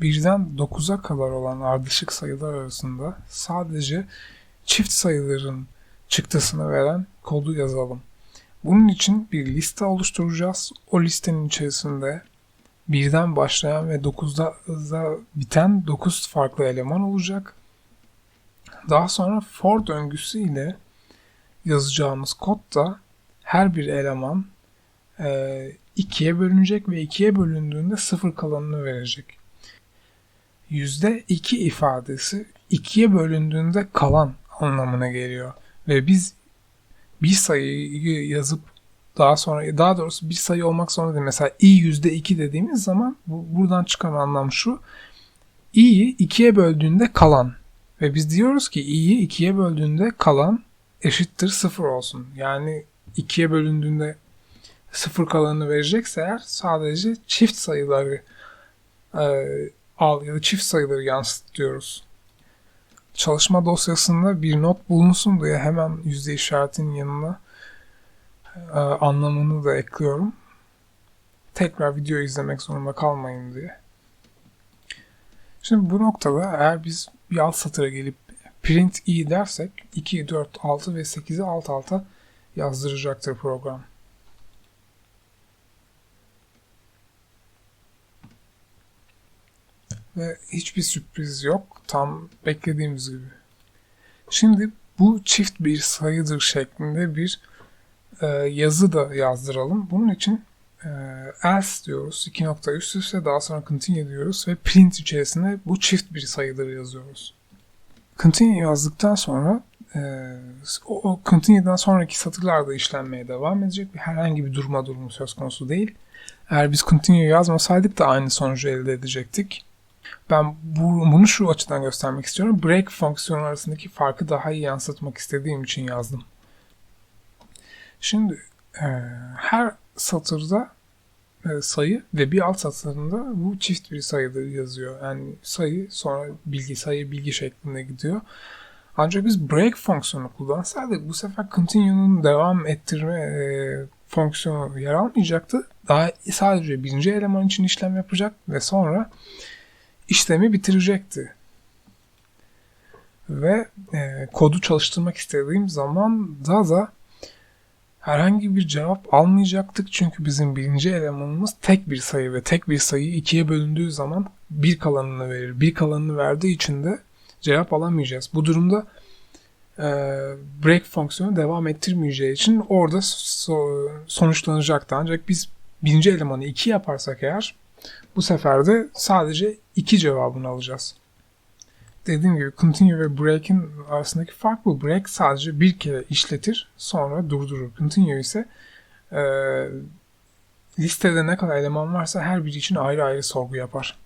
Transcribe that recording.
birden 9'a kadar olan ardışık sayılar arasında sadece çift sayıların çıktısını veren kodu yazalım. Bunun için bir liste oluşturacağız. O listenin içerisinde birden başlayan ve 9'da da biten 9 farklı eleman olacak. Daha sonra for döngüsü ile yazacağımız kodda her bir eleman e, ikiye bölünecek ve ikiye bölündüğünde sıfır kalanını verecek. Yüzde iki ifadesi ikiye bölündüğünde kalan anlamına geliyor. Ve biz bir sayıyı yazıp daha sonra daha doğrusu bir sayı olmak zorunda değil. Mesela i yüzde iki dediğimiz zaman bu, buradan çıkan anlam şu. i'yi ikiye böldüğünde kalan ve biz diyoruz ki i'yi ikiye böldüğünde kalan eşittir sıfır olsun. Yani ikiye bölündüğünde sıfır kalanını verecekse eğer sadece çift sayıları e, al ya da çift sayıları yansıt diyoruz. Çalışma dosyasında bir not bulunsun diye hemen yüzde işaretinin yanına e, anlamını da ekliyorum. Tekrar video izlemek zorunda kalmayın diye. Şimdi bu noktada eğer biz bir alt satıra gelip print i dersek 2, 4, 6 ve 8'i alt alta yazdıracaktır program. Ve hiçbir sürpriz yok. Tam beklediğimiz gibi. Şimdi bu çift bir sayıdır şeklinde bir e, yazı da yazdıralım. Bunun için e, else diyoruz. iki nokta üst üste daha sonra continue diyoruz ve print içerisinde bu çift bir sayıdır yazıyoruz. Continue yazdıktan sonra e, o, o continue'dan sonraki satırlarda işlenmeye devam edecek. Herhangi bir durma durumu söz konusu değil. Eğer biz continue yazmasaydık da aynı sonucu elde edecektik. Ben bu, bunu şu açıdan göstermek istiyorum. Break fonksiyonu arasındaki farkı daha iyi yansıtmak istediğim için yazdım. Şimdi e, her satırda e, sayı ve bir alt satırında bu çift bir sayıdır yazıyor. Yani sayı sonra bilgi sayı bilgi şeklinde gidiyor. Ancak biz break fonksiyonu kullansaydık bu sefer continue'nun devam ettirme e, fonksiyonu yer almayacaktı. Daha sadece birinci eleman için işlem yapacak ve sonra işlemi bitirecekti. Ve e, kodu çalıştırmak istediğim zaman da da herhangi bir cevap almayacaktık çünkü bizim birinci elemanımız tek bir sayı ve tek bir sayı ikiye bölündüğü zaman bir kalanını verir. Bir kalanını verdiği için de cevap alamayacağız. Bu durumda e, break fonksiyonu devam ettirmeyeceği için orada so sonuçlanacaktı. Ancak biz birinci elemanı 2 yaparsak eğer bu sefer de sadece iki cevabını alacağız. Dediğim gibi continue ve break'in arasındaki fark bu. Break sadece bir kere işletir sonra durdurur. Continue ise e, listede ne kadar eleman varsa her biri için ayrı ayrı sorgu yapar.